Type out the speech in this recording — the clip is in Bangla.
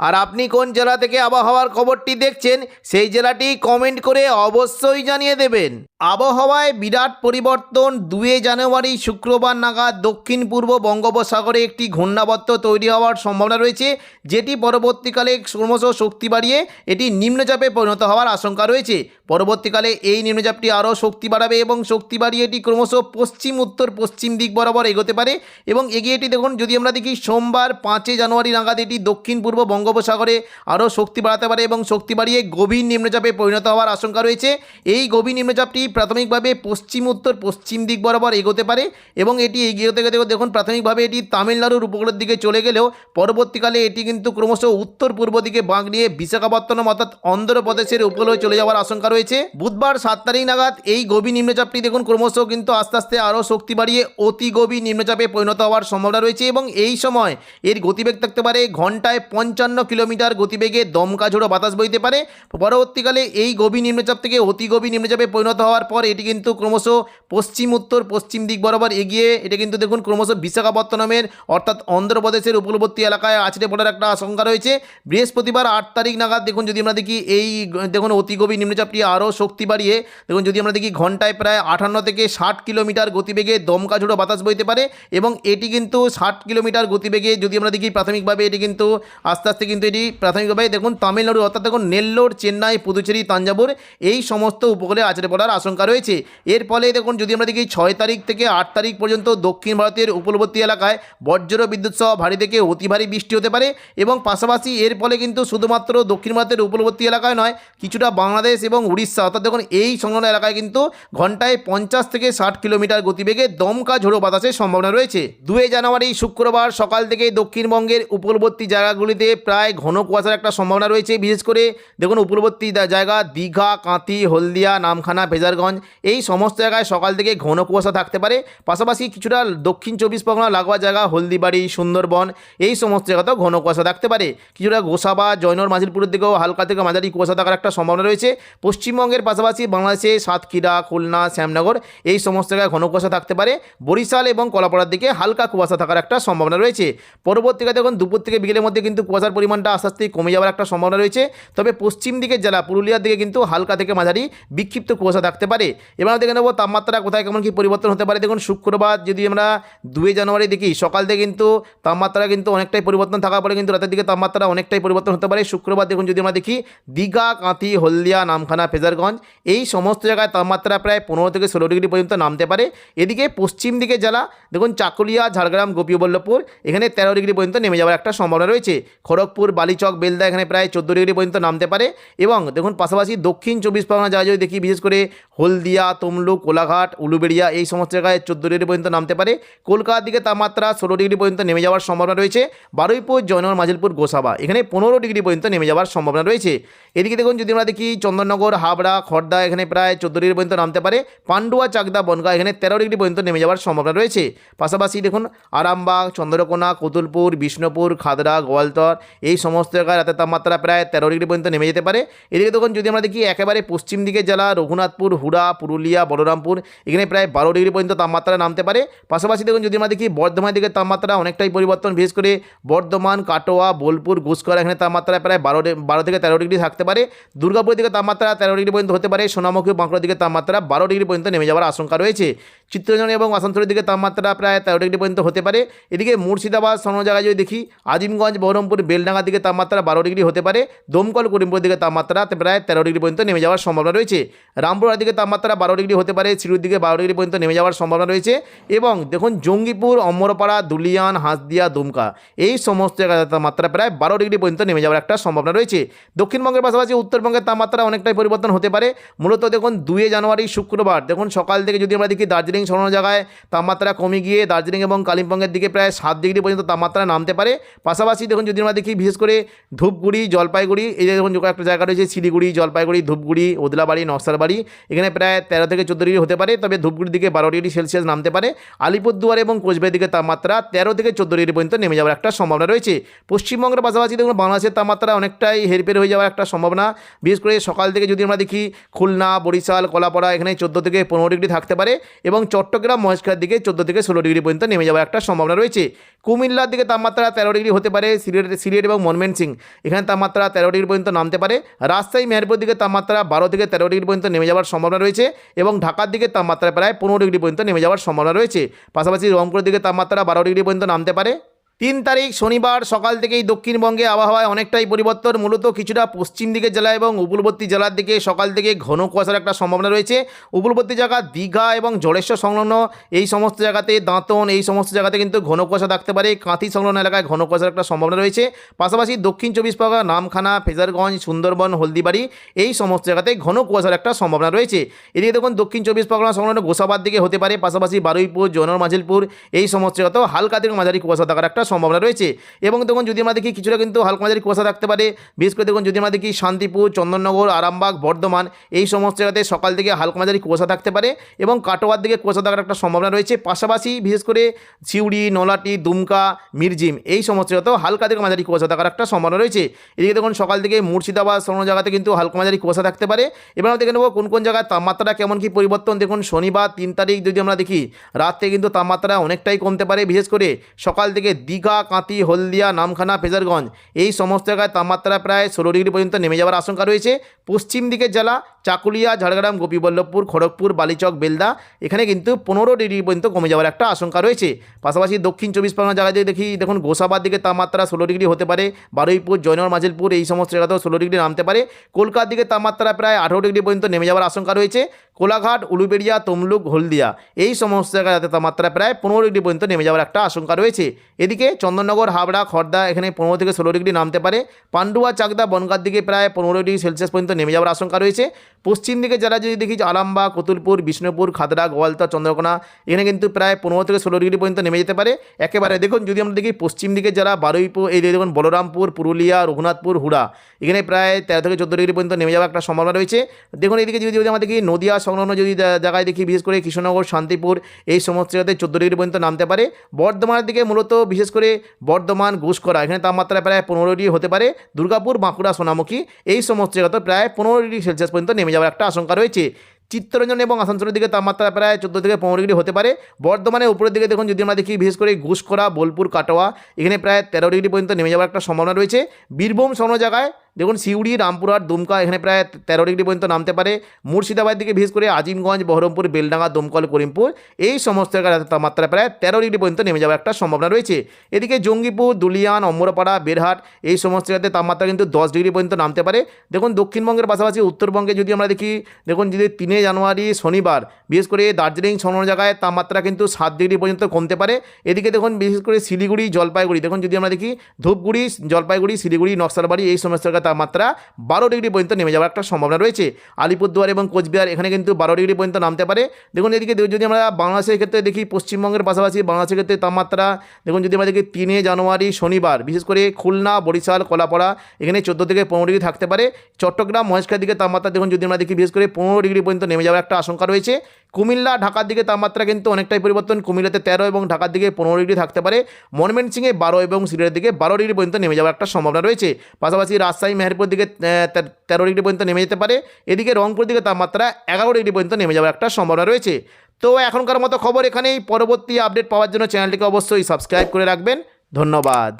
আর আপনি কোন জেলা থেকে আবহাওয়ার খবরটি দেখছেন, সেই জেলাটি কমেন্ট করে অবশ্যই জানিয়ে দেবেন। আবহাওয়ায় বিরাট পরিবর্তন দুয়ে জানুয়ারি শুক্রবার নাগাদ দক্ষিণ পূর্ব বঙ্গোপসাগরে একটি ঘূর্ণাবর্ত তৈরি হওয়ার সম্ভাবনা রয়েছে, যেটি পরবর্তীকালে ক্রমশ শক্তি বাড়িয়ে এটি নিম্নচাপে পরিণত হওয়ার আশঙ্কা রয়েছে। পরবর্তীকালে এই নিম্নচাপটি আরও শক্তি বাড়াবে এবং শক্তি বাড়িয়ে এটি ক্রমশ পশ্চিম, উত্তর, পশ্চিম দিক বরাবর এগোতে পারে। এবং এগিয়ে এটি দেখুন, যদি আমরা দেখি, সোমবার পাঁচই জানুয়ারি নাগাদ এটি দক্ষিণ পূর্ব বঙ্গোপসাগরে আরও শক্তি বাড়াতে পারে এবং শক্তি বাড়িয়ে গভীর নিম্নচাপে পরিণত হওয়ার আশঙ্কা রয়েছে। এই গভীর নিম্নচাপটি প্রাথমিকভাবে পশ্চিম, উত্তর, পশ্চিম দিক বরাবর এগোতে পারে এবং এটি এগিয়ে গেতে দেখুন, প্রাথমিকভাবে এটি তামিলনাড়ুর উপকূলের দিকে চলে গেলেও পরবর্তীকালে এটি কিন্তু ক্রমশ উত্তর পূর্ব দিকে বাঁক নিয়ে বিশাখাপত্তনম অর্থাৎ অন্ধ্রপ্রদেশের উপকূলে চলে যাওয়ার আশঙ্কা রয়েছে। বুধবার সাত তারিখ নাগাদ এই গভীর নিম্নচাপটি দেখুন, ক্রমশ কিন্তু আস্তে আস্তে আরও শক্তি বাড়িয়ে অতি গভীর নিম্নচাপে পরিণত হওয়ার সম্ভাবনা রয়েছে এবং এই সময় এর গতিবেগ থাকতে পারে ঘন্টায় পঞ্চান্ন কিলোমিটার গতিবেগে দমকা ঝোড়ো বাতাস বইতে পারে। পরবর্তীকালে এই গভীর নিম্নচাপ থেকে অতি গভীর নিম্নচাপে পরিণত হওয়ার পর এটি কিন্তু ক্রমশ পশ্চিম উত্তর, পশ্চিম দিক বরাবর এগিয়ে এটা কিন্তু দেখুন ক্রমশ বিশাখাপত্তনমের, অর্থাৎ অন্ধ্রপ্রদেশের উপকূলবর্তী এলাকায় আছড়ে পড়ার একটা আশঙ্কা রয়েছে। বৃহস্পতিবার আট তারিখ নাগাদ দেখুন যদি আমরা দেখি এই, দেখুন অতি গভীর নিম্নচাপটি আরও শক্তি বাড়িয়ে, দেখুন যদি আমরা দেখি ঘন্টায় প্রায় আটান্ন থেকে ষাট কিলোমিটার গতিবেগে দমকা ঝোড়ো বাতাস বইতে পারে এবং এটি কিন্তু ষাট কিলোমিটার গতিবেগে যদি আমরা দেখি প্রাথমিকভাবে এটি কিন্তু আস্তে আস্তে কিন্তু এটি প্রাথমিকভাবে দেখুন, তামিলনাড়ু অর্থাৎ দেখুন, নেল্লোর, চেন্নাই, পুদুচেরি, তাঞ্জাবুর এই সমস্ত উপকূলে আছড়ে পড়ার আশঙ্কা রয়েছে। এর ফলে দেখুন, যদি আমরা দেখি ছয় তারিখ থেকে আট তারিখ পর্যন্ত দক্ষিণ ভারতের উপকূলবর্তী এলাকায় বজ্র বিদ্যুৎ সহ ভারী থেকে অতি ভারী বৃষ্টি হতে পারে এবং পাশাপাশি এর ফলে কিন্তু শুধুমাত্র দক্ষিণ ভারতের উপকূলবর্তী এলাকায় নয়, কিছুটা বাংলাদেশ এবং উড়িষ্যা, অর্থাৎ দেখুন, এই সংলগ্ন এলাকায় কিন্তু ঘন্টায় পঞ্চাশ থেকে ষাট কিলোমিটার গতিবেগে দমকা ঝোড়ো বাতাসের সম্ভাবনা রয়েছে। দুয়ে জানুয়ারি, শুক্রবার সকাল থেকে দক্ষিণবঙ্গের উপকূলবর্তী জায়গাগুলিতে প্রায় ঘন কুয়াশার একটা সম্ভাবনা রয়েছে। বিশেষ করে দেখুন উপকূলবর্তী জায়গা দীঘা কাঁতি হলদিয়া, নামখানা, ভেজারগঞ্জ, এই সমস্ত জায়গায় সকাল থেকে ঘন কুয়াশা থাকতে পারে। পাশাপাশি কিছুটা দক্ষিণ চব্বিশ পরগনা লাগোয়া জায়গা, হলদিবাড়ি, সুন্দরবন, এই সমস্ত জায়গাতেও ঘন কুয়াশা থাকতে পারে। কিছুটা গোসাবা জয়নর মাঝিরপুরের দিকেও হালকা থেকে মাঝারি কুয়াশা থাকার একটা সম্ভাবনা রয়েছে। পশ্চিমবঙ্গের পাশাপাশি বাংলাদেশে সাতক্ষীরা, খুলনা, শ্যামনগর, এই সমস্ত জায়গায় ঘন কুয়াশা থাকতে পারে। বরিশাল এবং কলাপাড়ার দিকে হালকা কুয়াশা থাকার একটা সম্ভাবনা রয়েছে। পরবর্তীকালে দেখুন, দুপুর থেকে বিকেলের মধ্যে কিন্তু কুয়াশার পরিমাণটা আস্তে আস্তে কমে যাওয়ার একটা সম্ভাবনা রয়েছে। তবে পশ্চিম দিকের জেলা, পুরুলিয়ার দিকে কিন্তু হালকা থেকে মাঝারি বিক্ষিপ্ত কুয়াশা থাকতে পারে। এবার দেখে নেব তাপমাত্রা কোথায়, কেমন কী পরিবর্তন হতে পারে। দেখুন, শুক্রবার যদি আমরা দুই জানুয়ারি দেখি, সকাল থেকে কিন্তু তাপমাত্রা কিন্তু অনেকটাই পরিবর্তন থাকার পরে কিন্তু রাতের দিকে তাপমাত্রা অনেকটাই পরিবর্তন হতে পারে। শুক্রবার দেখুন, যদি আমরা দেখি, দীঘা, কাঁথি, হলদিয়া, নামখানা, ফেজারগঞ্জ, এই সমস্ত জায়গায় তাপমাত্রা প্রায় পনেরো থেকে ষোলো ডিগ্রি পর্যন্ত নামতে পারে। এদিকে পশ্চিম দিকে জেলা, দেখুন, চাকুলিয়া, ঝাড়গ্রাম, গোপীবল্লভপুর, এখানে তেরো ডিগ্রি পর্যন্ত নেমে যাওয়ার একটা সম্ভাবনা রয়েছে। খড়গপুর বালিচক, বেলদা এখানে প্রায় চোদ্দ ডিগ্রি পর্যন্ত নামতে পারে। এবং দেখুন, পাশাপাশি দক্ষিণ চব্বিশ পরগনা জায়গায় যদি দেখি, বিশেষ করে হলদিয়া, তমলুক, কোলাঘাট, উলুবেড়িয়া, এই সমস্ত জায়গায় চোদ্দ ডিগ্রি পর্যন্ত নামতে পারে। কলকাতার দিকে তাপমাত্রা ষোলো ডিগ্রি পর্যন্ত নেমে যাওয়ার সম্ভাবনা রয়েছে। বারুইপুর, জয়নগর, মাজিলপুর, গোসাবা এখানে পনেরো ডিগ্রি পর্যন্ত নেমে যাওয়ার সম্ভাবনা রয়েছে। এদিকে দেখুন, যদি আমরা দেখি, চন্দননগর, হাবড়া খড়দা এখানে প্রায় চোদ্দ ডিগ্রি পর্যন্ত নামতে পারে। পান্ডুয়া, চাকদা, বনগা এখানে তেরো ডিগ্রি পর্যন্ত নেমে যাওয়ার সম্ভাবনা রয়েছে। পাশাপাশি দেখুন, আরামবাগ, চন্দ্রকোনা, কতুলপুর, বিষ্ণুপুর খাদড়া গোয়ালতর এই সমস্ত জায়গায় রাতের তাপমাত্রা প্রায় তেরো ডিগ্রি পর্যন্ত নেমে যেতে পারে। এদিকে দেখুন, যদি আমরা দেখি, একেবারে পশ্চিম দিকে জেলা, রঘুনাথপুর, হুড়া, পুরুলিয়া, বলরামপুর, এখানে প্রায় বারো ডিগ্রি পর্যন্ত তাপমাত্রা নামতে পারে। পাশাপাশি দেখুন, যদি আমরা দেখি বর্ধমানের দিকে তাপমাত্রা অনেকটাই পরিবর্তন, বিশেষ করে বর্ধমান, কাটোয়া, বোলপুর ঘুষকরা এখানে তাপমাত্রা প্রায় বারো বারো থেকে তেরো ডিগ্রি থাকতে পারে। দুর্গাপুরের দিকে তাপমাত্রা তেরো ডিগ্রি পর্যন্ত হতে পারে। সোনামুখী বাঁকুড়ার দিকে তাপমাত্রা বারো ডিগ্রি পর্যন্ত নেমে যাওয়ার আশঙ্কা রয়েছে। চিত্তরঞ্জন এবং আসানসোলের দিকে তাপমাত্রা প্রায় তেরো ডিগ্রি পর্যন্ত হতে পারে। এদিকে মুর্শিদাবাদ সর্ব জায়গায় যদি দেখি, আজিমগঞ্জ, বহরমপুর বেলডাঙ্গার দিকে তাপমাত্রা বারো ডিগ্রি হতে পারে, দমকল করিমপুরের দিকে তাপমাত্রা প্রায় তেরো ডিগ্রি পর্যন্ত নেমে যাওয়ার সম্ভাবনা রয়েছে। রামপুরার দিকে তাপমাত্রা বারো ডিগ্রি হতে পারে, সিরুর দিকে বারো ডিগ্রি পর্যন্ত নেমে যাওয়ার সম্ভাবনা রয়েছে এবং দেখুন জঙ্গিপুর, অমরপাড়া, দুলিয়ান, হাঁসদিয়া, দুমকা এই সমস্ত জায়গায় তাপমাত্রা প্রায় বারো ডিগ্রি পর্যন্ত নেমে যাওয়ার একটা সম্ভাবনা রয়েছে। দক্ষিণবঙ্গের পাশাপাশি উত্তরবঙ্গের তাপমাত্রা অনেকটাই পরিবর্তন হতে পারে, মূলত দেখুন দুই জানুয়ারি শুক্রবার, দেখুন সকাল থেকে যদি আমরা দেখি দার্জিলিং সরানো জায়গায় তাপমাত্রা কমে গিয়ে দার্জিলিং এবং কালিম্পংয়ের দিকে প্রায় সাত ডিগ্রি পর্যন্ত তাপমাত্রা নামতে পারে, পাশাপাশি দেখুন যদি আমরা দেখি বিশেষ করে ধূপগুড়ি, জলপাইগুড়ি, এই যে দেখুন একটা জায়গা রয়েছে, শিলিগুড়ি, জলপাইগুড়ি, ধূপগুড়ি, ওদলাবাড়ি নকশালবাড়ি এখানে প্রায় তেরো থেকে চোদ্দ ডিগ্রি হতে পারে, তবে ধূপগুড়ির দিকে বারো ডিগ্রি সেলসিয়াস নামতে পারে। আলিপুরদুয়ার এবং কোচবিহারের দিকে তাপমাত্রা তেরো থেকে চোদ্দ ডিগ্রি পর্যন্ত নেমে যাওয়ার একটা সম্ভাবনা রয়েছে। পশ্চিমবঙ্গের পাশাপাশি দেখুন, বাংলাদেশের তাপমাত্রা অনেকটাই হেরফের হয়ে যাওয়ার একটা সম্ভাবনা। বিশেষ করে সকাল থেকে যদি আমরা দেখি, খুলনা, বরিশাল, কলাপাড়া, এখানে চোদ্দ থেকে পনেরো ডিগ্রি থাকতে পারে এবং চট্টগ্রাম মহেশখার দিকে চোদ্দ থেকে ষোলো ডিগ্রি পর্যন্ত নেমে যাওয়ার একটা সম্ভাবনা রয়েছে। কুমিল্লার দিকে তাপমাত্রা তেরো ডিগ্রি হতে পারে, সিলেট সিলেট এবং ময়মনসিং এখানে তাপমাত্রা তেরো ডিগ্রি পর্যন্ত নামতে পারে। রাজশাহী, মেহেরপুর দিকে তাপমাত্রা বারো থেকে তেরো ডিগ্রি পর্যন্ত নেমে যাওয়ার সম্ভাবনা রয়েছে এবং ঢাকার দিকে তাপমাত্রা প্রায় পনেরো ডিগ্রি পর্যন্ত নেমে যাওয়ার সম্ভাবনা রয়েছে। পাশাপাশি রংপুরের দিকে তাপমাত্রা বারো ডিগ্রি পর্যন্ত নামতে পারে। তিন তারিখ শনিবার সকাল থেকেই দক্ষিণবঙ্গে আবহাওয়ায় অনেকটাই পরিবর্তন, মূলত কিছুটা পশ্চিম দিকের জেলা এবং উপকূলবর্তী জেলার দিকে সকাল থেকে ঘন কুয়াশার একটা সম্ভাবনা রয়েছে। উপকূলবর্তী জায়গা দীঘা এবং জলেশ্বর সংলগ্ন এই সমস্ত জায়গাতে দাঁতন, এই সমস্ত জায়গাতে কিন্তু ঘন কুয়াশা থাকতে পারে। কাঁথি সংলগ্ন এলাকায় ঘন কুয়াশার একটা সম্ভাবনা রয়েছে। পাশাপাশি দক্ষিণ চব্বিশ পরগনা, নামখানা, ফেজারগঞ্জ, সুন্দরবন, হলদিবাড়ি এই সমস্ত জায়গাতে ঘন কুয়াশার একটা সম্ভাবনা রয়েছে। এদিকে দেখুন, দক্ষিণ চব্বিশ পরগনা সংলগ্ন গোসাবাদ দিকে হতে পারে। পাশাপাশি বারুইপুর জনর মাঝিলপুর এই সমস্ত জায়গাতেও হালকা থেকে মাঝারি কুয়াশা থাকার একটা সম্ভাবনা রয়েছে। এবং দেখুন, যদি আমরা দেখি কিছুটা কিন্তু হালকা মাঝারি কুয়াশা থাকতে পারে, বিশেষ করে দেখুন, যদি আমরা দেখি শান্তিপুর, চন্দননগর, আরামবাগ, বর্ধমান এই সমস্ত জায়গাতে সকাল থেকে হালকা মাঝারি কুয়াশা থাকতে পারে এবং কাটোয়ার দিকে কুয়াশা থাকার একটা সম্ভাবনা রয়েছে। পাশাপাশি বিশেষ করে সিউড়ি, নলাটি, দুমকা, মির্জিম এই সমস্ত জায়গাতেও হালকা থেকে মাঝারি কুয়াশা থাকার একটা সম্ভাবনা রয়েছে। এদিকে দেখুন, সকাল থেকে মুর্শিদাবাদ কোনো জায়গাতে কিন্তু হালকা মাঝারি কুয়াশা থাকতে পারে। এবার আমরা দেখে নেব কোন কোন জায়গায় তাপমাত্রাটা কেমন, কী পরিবর্তন। দেখুন, শনিবার তিন তারিখ যদি আমরা দেখি রাত থেকে কিন্তু তাপমাত্রা অনেকটাই কমতে পারে। বিশেষ করে সকাল থেকে দীঘা কাঁতি হলদিয়া, নামখানা, ফেজারগঞ্জ। এই সমস্ত জায়গায় তাপমাত্রা প্রায় ষোলো ডিগ্রি পর্যন্ত নেমে যাওয়ার আশঙ্কা রয়েছে। পশ্চিম দিকের জেলা চাকুলিয়া, ঝাড়গ্রাম, গোপীবল্লভপুর, খড়গপুর, বালিচক, বেলদা, এখানে কিন্তু পনেরো ডিগ্রি পর্যন্ত কমে যাওয়ার একটা আশঙ্কা রয়েছে। পাশাপাশি দক্ষিণ চব্বিশ পরগনা জায়গায় যদি দেখি, দেখুন গোসাবাদ দিকে তাপমাত্রা ষোলো ডিগ্রি হতে পারে, বারুইপুর, জয়নগর, মাজিলপুর, এই সমস্ত জায়গাতেও ষোলো ডিগ্রি নামতে পারে। কলকাতার দিকে তাপমাত্রা প্রায় আঠেরো ডিগ্রি পর্যন্ত নেমে যাওয়ার আশঙ্কা রয়েছে। কোলাঘাট, উলুবেড়িয়া, তমলুক, হলদিয়া। এই সমস্ত জায়গায় তাপমাত্রা প্রায় পনেরো ডিগ্রি পর্যন্ত নেমে যাওয়ার একটা আশঙ্কা রয়েছে। এদিকে চন্দননগর, হাবড়া খড়দা এখানে পনেরো থেকে ষোলো ডিগ্রি নামতে পারে। পান্ডুয়া, চাকদা বনগার দিকে প্রায় পনেরো ডিগ্রি সেলসিয়াস পর্যন্ত নেমে যাওয়ার আশঙ্কা রয়েছে। পশ্চিম দিকে যারা যদি দেখি যে আরামবাগ, কতুলপুর, বিষ্ণুপুর, খাদড়া, গোয়ালতা, চন্দ্রকোনা, এখানে কিন্তু প্রায় পনেরো থেকে ষোলো ডিগ্রি পর্যন্ত নেমে যেতে পারে। একেবারে দেখুন, যদি আমরা দেখি পশ্চিম দিকে যারা বারুইপুর, এই দেখুন বলরামপুর, পুরুলিয়া, রঘুনাথপুর, হুড়া, এখানে প্রায় তেরো থেকে চোদ্দ ডিগ্রি পর্যন্ত নেমে যাওয়ার একটা সম্ভাবনা রয়েছে। দেখুন এদিকে যদি যদি আমরা দেখি নদিয়া সংলগ্ন যদি জায়গায় দেখি, বিশেষ করে কৃষ্ণনগর, শান্তিপুর, এই সমস্ত জায়গাতে চোদ্দ ডিগ্রি পর্যন্ত নামতে পারে। বর্ধমানের দিকে মূলত বিশেষ করে বর্ধমান ঘুষকরা এখানে তাপমাত্রা প্রায় পনেরো ডিগ্রি হতে পারে। দুর্গাপুর, বাঁকুড়া, সোনামুখী, এই সমস্ত জায়গাতে প্রায় পনেরো ডিগ্রি সেলসিয়াস পর্যন্ত নেমে যাওয়ার একটা আশঙ্কা রয়েছে। চিত্তরঞ্জন এবং আসানসোলের দিকে তাপমাত্রা প্রায় চোদ্দ থেকে পনেরো ডিগ্রি হতে পারে। বর্ধমানের উপরের দিকে দেখুন, যদি আমরা দেখি, বিশেষ করে ঘুষকরা বোলপুর, কাটোয়া, এখানে প্রায় তেরো ডিগ্রি পর্যন্ত নেমে যাওয়ার একটা সম্ভাবনা রয়েছে। বীরভূম কোনো জায়গায় দেখুন সিউড়ি, রামপুরহাট, দুমকা, এখানে প্রায় তেরো ডিগ্রি পর্যন্ত নামতে পারে। মুর্শিদাবাদ দিকে বিশেষ করে আজিমগঞ্জ, বহরমপুর, বেলডাঙ্গা, দমকল, করিমপুর, এই সমস্ত জায়গায় তাপমাত্রা প্রায় তেরো ডিগ্রি পর্যন্ত নেমে যাওয়ার একটা সম্ভাবনা রয়েছে। এদিকে জঙ্গিপুর, দুলিয়ান, অম্বরপাড়া বেরহাট এই সমস্ত জায়গাতে তাপমাত্রা কিন্তু দশ ডিগ্রি পর্যন্ত নামতে পারে। দেখুন দক্ষিণবঙ্গের পাশাপাশি উত্তরবঙ্গে যদি আমরা দেখি, দেখুন যদি তিনে জানুয়ারি, শনিবার, বিশেষ করে দার্জিলিং কোনো জায়গায় তাপমাত্রা কিন্তু সাত ডিগ্রি পর্যন্ত কমতে পারে। এদিকে দেখুন বিশেষ করে শিলিগুড়ি, জলপাইগুড়ি, দেখুন যদি আমরা দেখি ধূপগুড়ি, জলপাইগুড়ি, শিলিগুড়ি, নকশালবাড়ি, এই সমস্ত জায়গায় তাপমাত্রা বারো ডিগ্রি পর্যন্ত নেমে যাওয়ার একটা সম্ভাবনা রয়েছে। আলিপুরদুয়ার এবং কোচবিহার এখানে কিন্তু বারো ডিগ্রি পর্যন্ত নামতে পারে। দেখুন এদিকে যদি আমরা বাংলাদেশের ক্ষেত্রে দেখি, পশ্চিমবঙ্গের পাশাপাশি বাংলাদেশের ক্ষেত্রে তাপমাত্রা দেখুন যদি আমরা দেখি তিনে জানুয়ারি শনিবার, বিশেষ করে খুলনা, বরিশাল, কলাপাড়া এখানে চোদ্দ থেকে পনেরো ডিগ্রি থাকতে পারে। চট্টগ্রাম মহেশখার দিকে তাপমাত্রা দেখুন যদি আমরা দেখি, বিশেষ করে পনেরো ডিগ্রি পর্যন্ত নেমে যাওয়ার একটা আশঙ্কা রয়েছে। কুমিল্লা, ঢাকার দিকে তাপমাত্রা কিন্তু অনেকটাই পরিবর্তন। কুমিল্লাতে তেরো এবং ঢাকার দিকে পনেরো ডিগ্রি থাকতে পারে। ময়মনসিংহে বারো এবং সিলেটের দিকে বারো ডিগ্রি পর্যন্ত নেমে যাওয়ার একটা সম্ভাবনা রয়েছে। পাশাপাশি রাজশাহী মেহেরপুর দিকে তেরো ডিগ্রি পর্যন্ত নেমে যেতে পারে। এদিকে রংপুর দিকে তাপমাত্রা এগারো ডিগ্রি পর্যন্ত নেমে যাওয়ার একটা সম্ভাবনা রয়েছে। তো এখনকার মতো খবর এখানেই। পরবর্তী আপডেট পাওয়ার জন্য চ্যানেলটিকে অবশ্যই সাবস্ক্রাইব করে রাখবেন। ধন্যবাদ।